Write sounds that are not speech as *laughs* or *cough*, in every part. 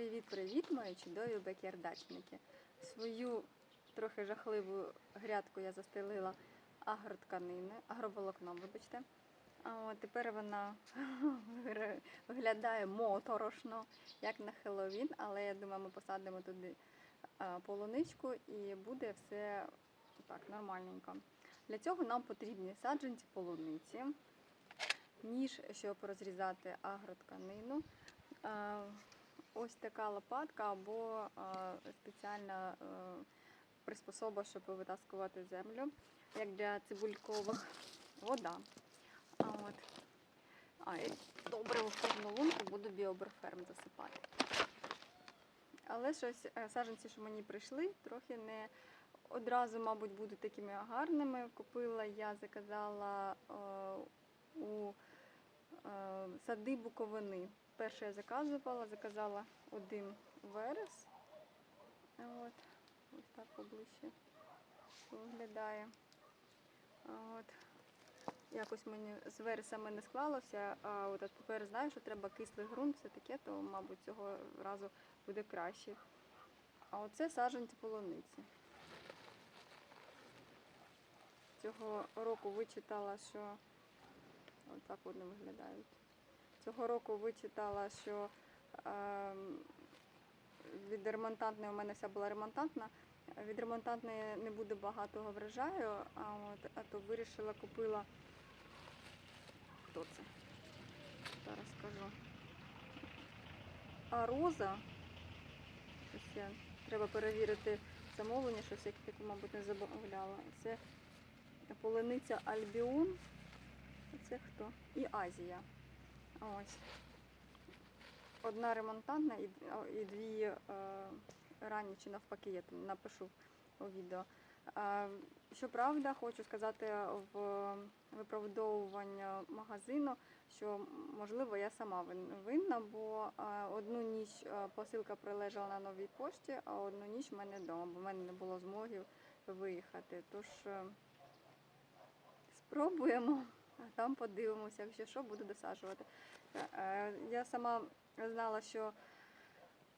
Привіт-привіт, мої чудові бекярдачники. Свою трохи жахливу грядку я застелила агротканини, агроволокном, вибачте. А тепер вона виглядає моторошно, як на Хеллоуін, але я думаю, ми посадимо туди полуничку і буде все так нормальненько. Для цього нам потрібні саджанці полуниці, ніж, щоб розрізати агротканину. Ось така лопатка або спеціальна приспособа, щоб витаскувати землю, як для цибулькових вода. А, от. а добре в повну лунку буду біоберферм засипати. Але щось е, саджанці, що мені прийшли, трохи не одразу, мабуть, будуть такими гарними. Купила я, заказала е, у е, сади Буковини. Перше я заказувала, заказала один верес. От. Ось так поближче виглядає. От. Якось мені з вересами не склалося, а от тепер знаю, що треба кислий ґрунт, все таке, то, мабуть, цього разу буде краще. А оце саджанці полуниці. Цього року вичитала, що отак вони виглядають. Цього року вичитала, що е, від ремонтантної у мене вся була ремонтантна. Від ремонтантної не буде багатого врожаю, а, от, а то вирішила, купила. Хто це? Зараз скажу. А роза. Ось треба перевірити замовлення, щось я таке, мабуть, не замовляла. Це полуниця Альбіон. Це хто? І Азія. Ось. Одна ремонтантна і, дві е, ранні чи навпаки, я там напишу у відео. Е, щоправда, хочу сказати в виправдовування магазину, що можливо я сама винна, бо е, одну ніч е, посилка прилежала на новій пошті, а одну ніч в мене вдома, бо в мене не було змоги виїхати. Тож е, спробуємо, а там подивимося, якщо що, буду досаджувати. Е, Я сама знала, що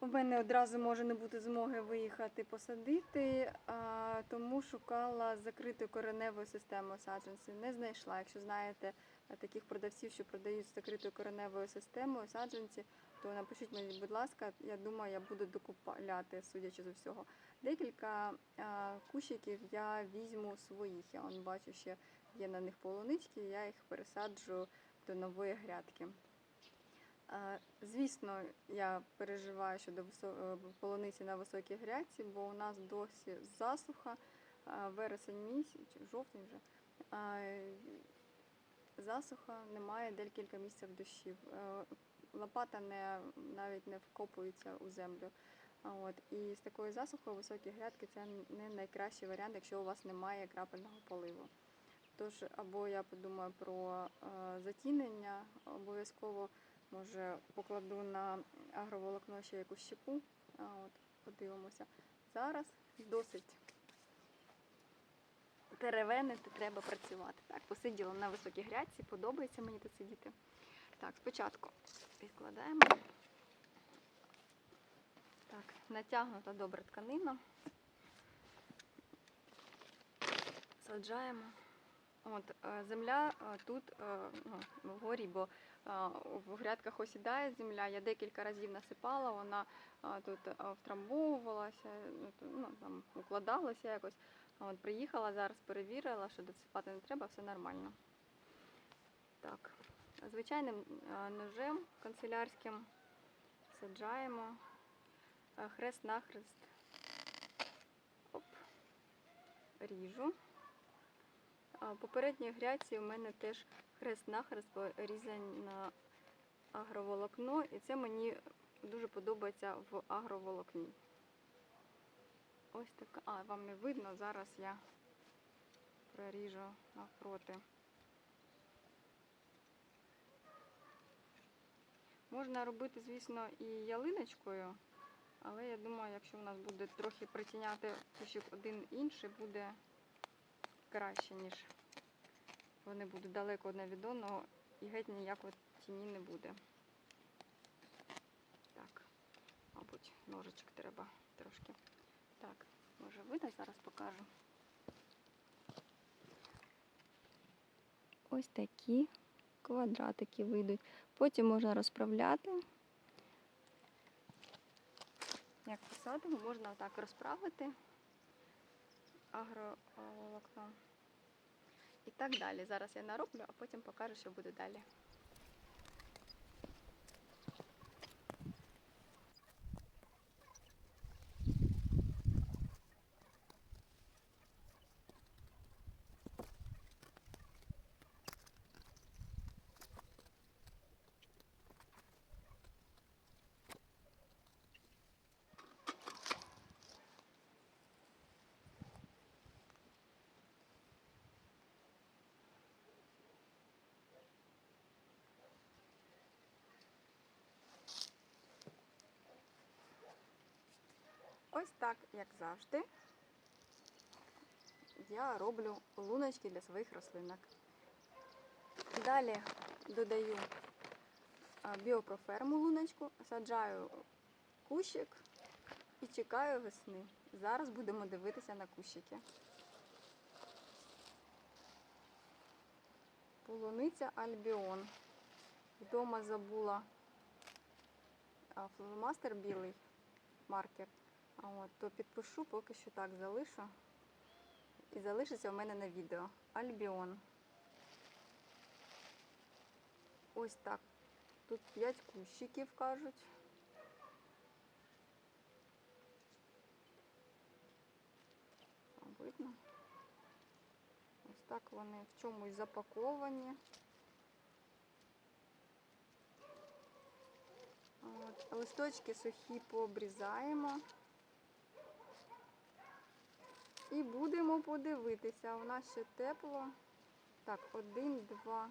у мене одразу може не бути змоги виїхати посадити, тому шукала закритою кореневою системою саджанців. Не знайшла. Якщо знаєте е, таких продавців, що продають з закритою кореневою системою саджанці, то напишіть мені, будь ласка, я думаю, я буду докупляти, судячи з всього. Декілька кущиків я візьму своїх. Я он бачу, ще є на них полунички, я їх пересаджу до нової грядки. Звісно, я переживаю щодо е, полуниці на високій грядці, бо у нас досі засуха, вересень місяць, жовтень вже. Засуха, немає декілька місяців дощів. Е, Лопата не, навіть не вкопується у землю. От. І з такою засухою високі грядки це не найкращий варіант, якщо у вас немає крапельного поливу. Тож, або я подумаю про е, затінення, обов'язково може покладу на агроволокно ще якусь щепу. От, подивимося. Зараз досить теревенити, треба працювати. Так, посиділа на високій грядці, подобається мені тут сидіти. Так, спочатку відкладаємо. Так, натягнута добра тканина. Саджаємо. От, е, земля е, тут е, ну, вгорі, бо в грядках осідає земля. Я декілька разів насипала, вона тут втрамбовувалася, ну, там, укладалася якось. От, приїхала зараз, перевірила, що досипати не треба, все нормально. Так, звичайним ножем канцелярським саджаємо хрест-нахрест. Оп, ріжу. В попередній грядці у мене теж хрест-нахрест порізаний на агроволокно, і це мені дуже подобається в агроволокні. Ось така. А, вам не видно, зараз я проріжу навпроти. Можна робити, звісно, і ялиночкою, але я думаю, якщо у нас буде трохи притіняти кущик один інший, буде краще, ніж вони будуть далеко одне від одного і геть ніякої тіні не буде. Так, мабуть, ножичок треба трошки. Так, може видно, зараз покажу. Ось такі квадратики вийдуть. Потім можна розправляти. Як посадимо, можна так розправити агроволокно. І так далі. Зараз я нароблю, а потім покажу, що буде далі. Ось так, як завжди, я роблю луночки для своїх рослинок. Далі додаю біопроферму луночку, саджаю кущик і чекаю весни. Зараз будемо дивитися на кущики. Полуниця Альбіон. Вдома забула фломастер білий маркер. От, то підпишу, поки що так залишу. І залишиться у мене на відео. Альбіон. Ось так. Тут 5 кущиків кажуть. Видно? Ось так вони в чомусь запаковані. От. Листочки сухі пообрізаємо. І будемо подивитися. У нас ще тепло. Так, один, два.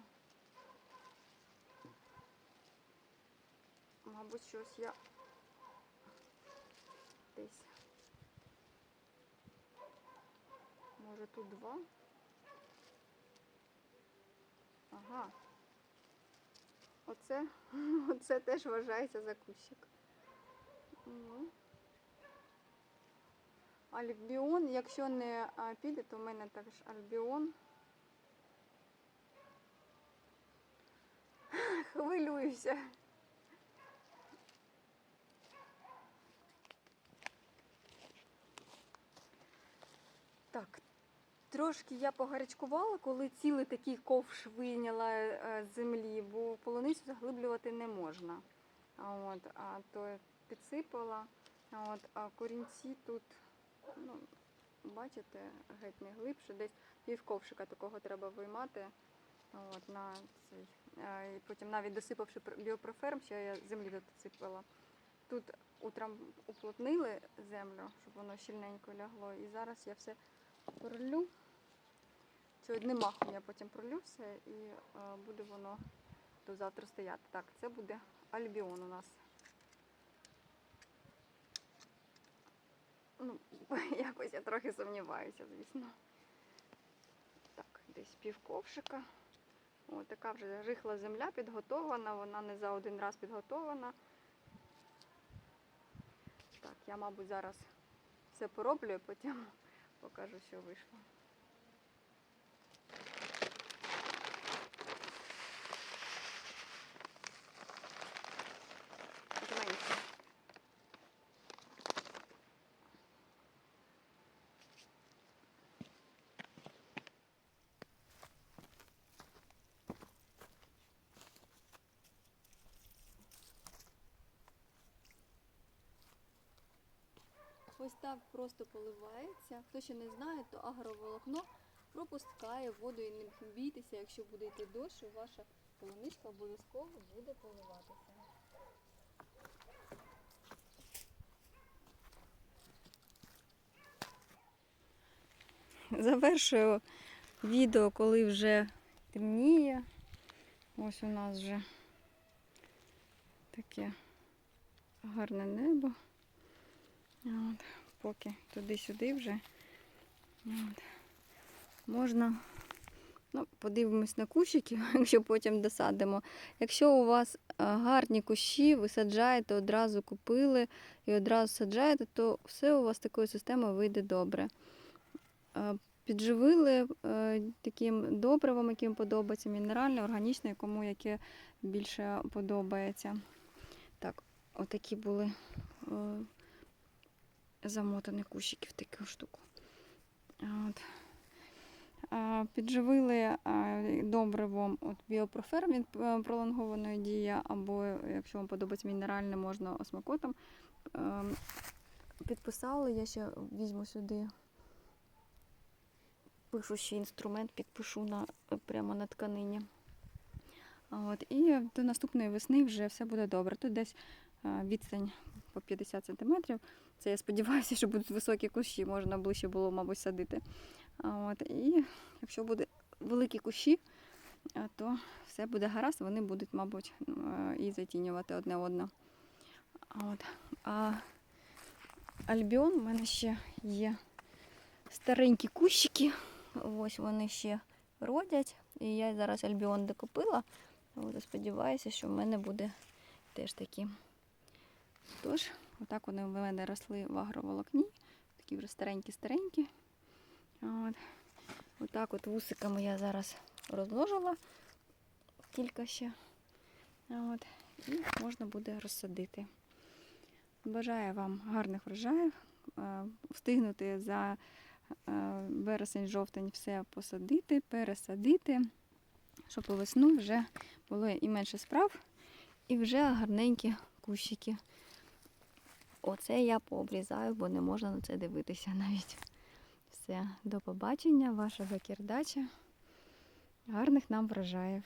Мабуть, щось я десь. Може тут два? Ага. Оце, *laughs* оце теж вважається за кущик. Ну. Альбіон, якщо не піде, то в мене також альбіон. *laughs* Хвилююся. Так, трошки я погарячкувала, коли цілий такий ковш вийняла е, з землі, бо полуницю заглиблювати не можна. От, а то підсипала. От, а корінці тут ну, бачите, геть не глибше, десь пів ковшика такого треба виймати. От, на цей. Е, І потім навіть досипавши біопроферм, ще я землі досипала. Тут утром уплотнили землю, щоб воно щільненько лягло. І зараз я все пролю. Чи одним махом я потім пролю все і е, буде воно до завтра стояти. Так, це буде альбіон у нас. Ну, *laughs* якось я трохи сумніваюся, звісно. Так, десь пів ковшика. О, така вже рихла земля підготована, вона не за один раз підготована. Так, я, мабуть, зараз все пороблю і потім *laughs* покажу, що вийшло. Знаєте. Ось так просто поливається. Хто ще не знає, то агроволокно пропускає воду і не бійтеся, якщо буде йти дощ, ваша полуничка обов'язково буде поливатися. Завершую відео, коли вже темніє. Ось у нас вже таке гарне небо. От, поки туди-сюди вже. От. Можна Ну, подивимось на кущики, *laughs* якщо потім досадимо. Якщо у вас е, гарні кущі, ви саджаєте, одразу купили і одразу саджаєте, то все у вас такою системою вийде добре. Е, Підживили е, таким добривом, яким подобається, мінеральне, органічне, кому яке більше подобається. Так, отакі були е, замотані кущики в таку штуку. От. Підживили добривом от біопрофер, він е, пролонгованої дії, або якщо вам подобається мінеральне, можна осмакотом. Ем, Підписали, я ще візьму сюди пишущий інструмент, підпишу на, прямо на тканині. От, і до наступної весни вже все буде добре. Тут десь е, відстань по 50 см. Це я сподіваюся, що будуть високі кущі, можна ближче було, мабуть, садити. От, і якщо будуть великі кущі, то все буде гаразд, вони будуть, мабуть, е, і затінювати одне одне. От. А альбіон в мене ще є старенькі кущики. Ось вони ще родять. І я зараз альбіон докупила. От, сподіваюся, що в мене буде теж такі. Тож, отак вони в мене росли в агроволокні. Такі вже старенькі-старенькі. От. Отак от вусиками я зараз розложила кілька ще. От. І можна буде розсадити. Бажаю вам гарних врожаїв, е, встигнути за е, вересень-жовтень все посадити, пересадити, щоб у весну вже було і менше справ, і вже гарненькі кущики. Оце я пообрізаю, бо не можна на це дивитися *laughs* навіть. Все, до побачення, ваша закірдача. Гарних нам врожаїв.